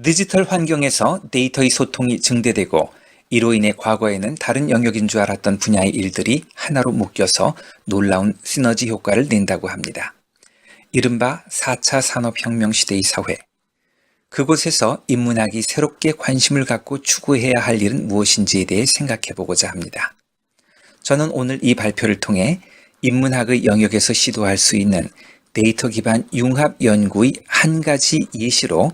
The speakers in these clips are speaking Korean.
디지털 환경에서 데이터의 소통이 증대되고 이로 인해 과거에는 다른 영역인 줄 알았던 분야의 일들이 하나로 묶여서 놀라운 시너지 효과를 낸다고 합니다. 이른바 4차 산업혁명 시대의 사회. 그곳에서 인문학이 새롭게 관심을 갖고 추구해야 할 일은 무엇인지에 대해 생각해 보고자 합니다. 저는 오늘 이 발표를 통해 인문학의 영역에서 시도할 수 있는 데이터 기반 융합 연구의 한 가지 예시로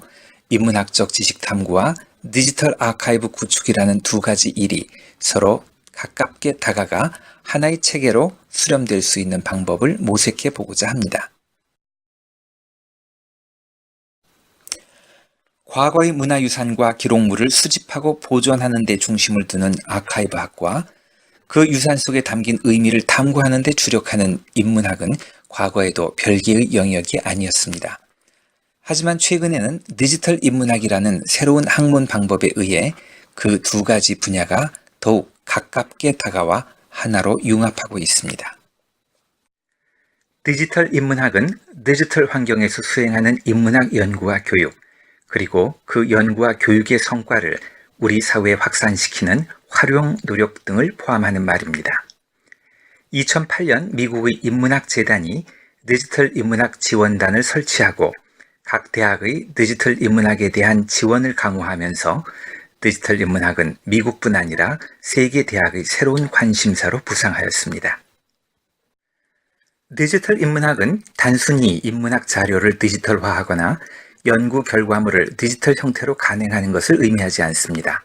인문학적 지식 탐구와 디지털 아카이브 구축이라는 두 가지 일이 서로 가깝게 다가가 하나의 체계로 수렴될 수 있는 방법을 모색해 보고자 합니다. 과거의 문화유산과 기록물을 수집하고 보존하는 데 중심을 두는 아카이브학과 그 유산 속에 담긴 의미를 탐구하는 데 주력하는 인문학은 과거에도 별개의 영역이 아니었습니다. 하지만 최근에는 디지털 인문학이라는 새로운 학문 방법에 의해 그 두 가지 분야가 더욱 가깝게 다가와 하나로 융합하고 있습니다. 디지털 인문학은 디지털 환경에서 수행하는 인문학 연구와 교육, 그리고 그 연구와 교육의 성과를 우리 사회에 확산시키는 활용 노력 등을 포함하는 말입니다. 2008년 미국의 인문학 재단이 디지털 인문학 지원단을 설치하고 각 대학의 디지털 인문학에 대한 지원을 강화하면서 디지털 인문학은 미국뿐 아니라 세계 대학의 새로운 관심사로 부상하였습니다. 디지털 인문학은 단순히 인문학 자료를 디지털화하거나 연구 결과물을 디지털 형태로 간행하는 것을 의미하지 않습니다.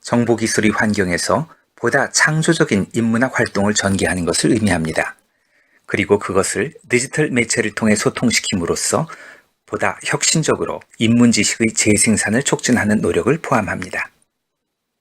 정보기술의 환경에서 보다 창조적인 인문학 활동을 전개하는 것을 의미합니다. 그리고 그것을 디지털 매체를 통해 소통시킴으로써 보다 혁신적으로 인문지식의 재생산을 촉진하는 노력을 포함합니다.